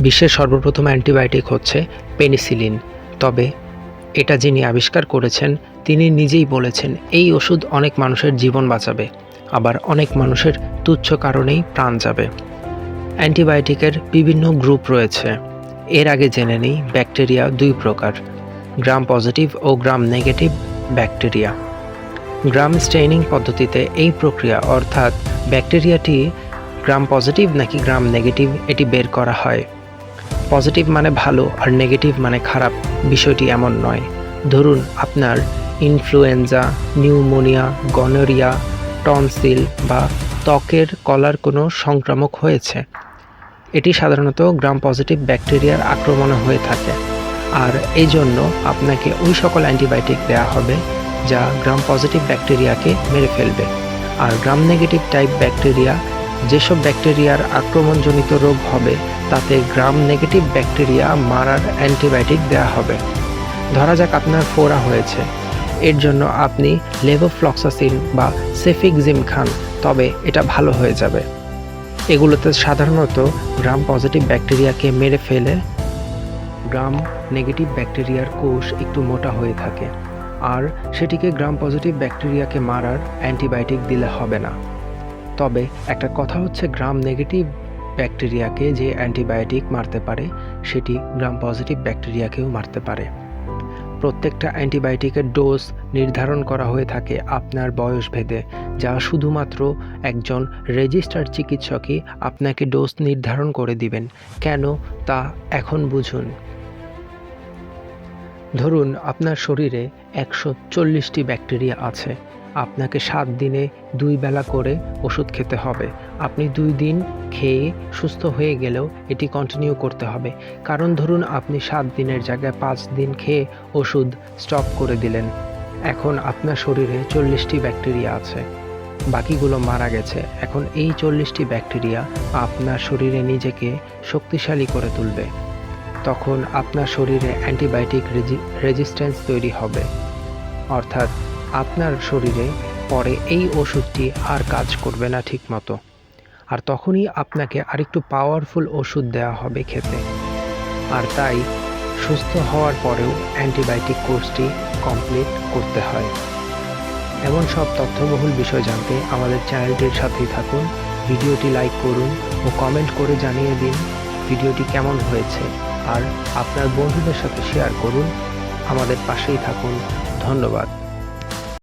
বিশ্বের সর্বপ্রথম অ্যান্টিবায়োটিক হচ্ছে পেনিসিলিন। তবে এটা যিনি আবিষ্কার করেছেন, তিনি নিজেই বলেছেন, এই ওষুধ অনেক মানুষের জীবন বাঁচাবে, আবার অনেক মানুষের তুচ্ছ কারণেই প্রাণ যাবে। অ্যান্টিবায়োটিকের বিভিন্ন গ্রুপ রয়েছে। এর আগে জেনে নিই, ব্যাকটেরিয়া দুই প্রকার, গ্রাম পজিটিভ ও gram negative bacteria. Gram staining পদ্ধতিতে এই প্রক্রিয়া, অর্থাৎ ব্যাকটেরিয়াটি গ্রাম পজিটিভ নাকি গ্রাম নেগেটিভ, এটি বের করা হয়। পজিটিভ মানে ভালো আর নেগেটিভ মানে খারাপ, বিষয়টি এমন নয়। ধরুন আপনার ইনফ্লুয়েঞ্জা, নিউমোনিয়া, গনোরিয়া, টনসিল বা ত্বকের কলার কোনো সংক্রামক হয়েছে। এটি সাধারণত গ্রাম পজিটিভ ব্যাকটেরিয়ার আক্রমণে হয়ে থাকে। আর এই জন্য আপনাকে ওই সকল অ্যান্টিবায়োটিক দেওয়া হবে যা গ্রাম পজিটিভ ব্যাকটেরিয়াকে মেরে ফেলবে। আর গ্রাম নেগেটিভ টাইপ ব্যাকটেরিয়া যেসব ব্যাকটেরিয়ার আক্রমণজনিত রোগ হবে, তাতে গ্রাম নেগেটিভ ব্যাকটেরিয়া মারার অ্যান্টিবায়োটিক দেওয়া হবে। ধরা যাক আপনার ফোড়া হয়েছে। এর জন্য আপনি লেভোফ্লক্সাসিন বা সেফিকজিম খান, তবে এটা ভালো হয়ে যাবে। এগুলোতে সাধারণত গ্রাম পজিটিভ ব্যাকটেরিয়াকে মেরে ফেলে। গ্রাম নেগেটিভ ব্যাকটেরিয়ার কোষ একটু মোটা হয়ে থাকে, আর সেটিকে গ্রাম পজিটিভ ব্যাকটেরিয়াকে মারার অ্যান্টিবায়োটিক দিলে হবে না। তবে একটা কথা হচ্ছে, গ্রাম নেগেটিভ ব্যাকটেরিয়াকে যে অ্যান্টিবায়োটিক মারতে পারে, সেটি গ্রাম পজিটিভ ব্যাকটেরিয়াকেও মারতে পারে। প্রত্যেকটা অ্যান্টিবায়োটিকের ডোজ নির্ধারণ করা হয়ে থাকে আপনার বয়স ভেদে যা শুধুমাত্র একজন রেজিস্টার্ড চিকিৎসকই আপনাকে ডোজ নির্ধারণ করে দিবেন। কেন তা এখন বুঝুন। ধরুন, আপনার শরীরে একশো চল্লিশটি ব্যাকটেরিয়া আছে। আপনাকে সাত দিনে দুই বেলা করে ওষুধ খেতে হবে। আপনি দুই দিন খেয়ে সুস্থ হয়ে গেলেও এটি কন্টিনিউ করতে হবে। কারণ ধরুন আপনি সাত দিনের জায়গায় পাঁচ দিন খেয়ে ওষুধ স্টপ করে দিলেন। এখন আপনার শরীরে চল্লিশটি ব্যাকটেরিয়া আছে। বাকিগুলো মারা গেছে। এখন এই চল্লিশটি ব্যাকটেরিয়া আপনার শরীরে নিজেকে শক্তিশালী করে তুলবে। তখন আপনার শরীরে অ্যান্টিবায়োটিক রেজিস্ট্যান্স তৈরি হবে। অর্থাৎ আপনার শরীরে পরে এই ওষুধটি আর কাজ করবে না ঠিকমতো। আর তখনই আপনাকে আরেকটু পাওয়ারফুল ওষুধ দেওয়া হবে খেতে। আর তাই সুস্থ হওয়ার পরেও অ্যান্টিবায়োটিক কোর্সটি কমপ্লিট করতে হয়। এমন সব তথ্যবহুল বিষয় জানতে আমাদের চ্যানেলটির সাথেই থাকুন, ভিডিওটি লাইক করুন ও কমেন্ট করে জানিয়ে দিন ভিডিওটি কেমন হয়েছে। আর আপনার বন্ধুদের সাথে শেয়ার করুন। আমাদের পাশেই থাকুন। ধন্যবাদ।